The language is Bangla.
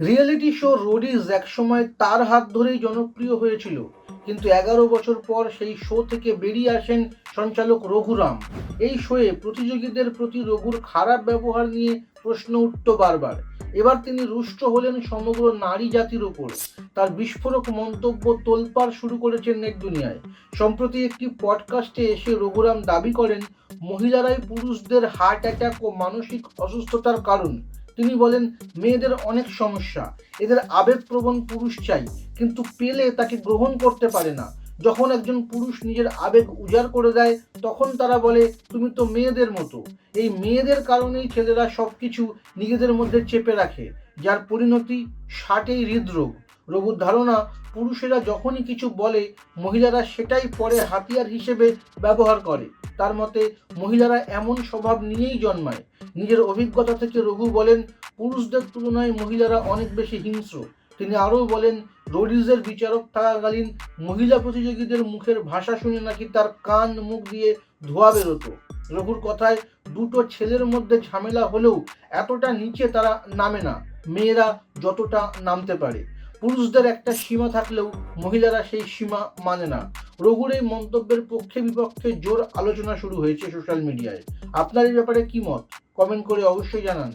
রিয়েলিটি শো রোডিজ একসময় তার হাত ধরেই জনপ্রিয় হয়েছিল, কিন্তু এগারো বছর পর সেই শো থেকে বেরিয়ে আসেন সঞ্চালক রঘুরাম এই শোয়ে প্রতিযোগীদের প্রতি রঘুর খারাপ ব্যবহার নিয়ে প্রশ্ন উঠত বারবার। এবার তিনি রুষ্ট হলেন সমগ্র নারী জাতির ওপর তার বিস্ফোরক মন্তব্য তোলপাড় শুরু করেছেন নেট দুনিয়ায়। সম্প্রতি একটি পডকাস্টে এসে রঘুরাম দাবি করেন, মহিলারাই পুরুষদের হার্ট অ্যাটাক ও মানসিক অসুস্থতার কারণ। তিনি বলেন, মেয়েদের অনেক সমস্যা। এদের আবেগপ্রবণ পুরুষ চাই, কিন্তু পেলে তাকে গ্রহণ করতে পারে না। যখন একজন পুরুষ নিজের আবেগ উজাড় করে দেয়, তখন তারা বলে, তুমি তো মেয়েদের মতো। এই মেয়েদের কারণেই ছেলেরা সব কিছু নিজেদের মধ্যে চেপে রাখে, যার পরিণতি ষাটেই হৃদরোগ। রঘুর ধারণা, পুরুষেরা যখনই কিছু বলে, মহিলারা সেটাই পরে হাতিয়ার হিসেবে ব্যবহার করে। তার মতে মহিলারা এমন স্বভাব নিয়েই জন্মায়। নিজের অভিজ্ঞতা থেকে রঘু বলেন, পুরুষদের তুলনায় মহিলারা অনেক বেশি হিংস্র। তিনি আরও বলেন, রোডিজের বিচারক থাকাকালীন মহিলা প্রতিযোগীদের মুখের ভাষা শুনে নাকি তার কান মুখ দিয়ে ধোয়া বেরোতো। রঘুর কথায়, দুটো ছেলের মধ্যে ঝামেলা হলেও এতটা নিচে তারা নামে না। মেয়েরা যতটা নামতে পারে। পুরুষদের একটা সীমা থাকলেও মহিলারা সেই সীমা মানে না। রঘুর এই মন্তব্যের পক্ষে বিপক্ষে জোর আলোচনা শুরু হয়েছে সোশ্যাল মিডিয়ায় আপনার এই ব্যাপারে কি মত? কমেন্ট করে অবশ্যই জানান।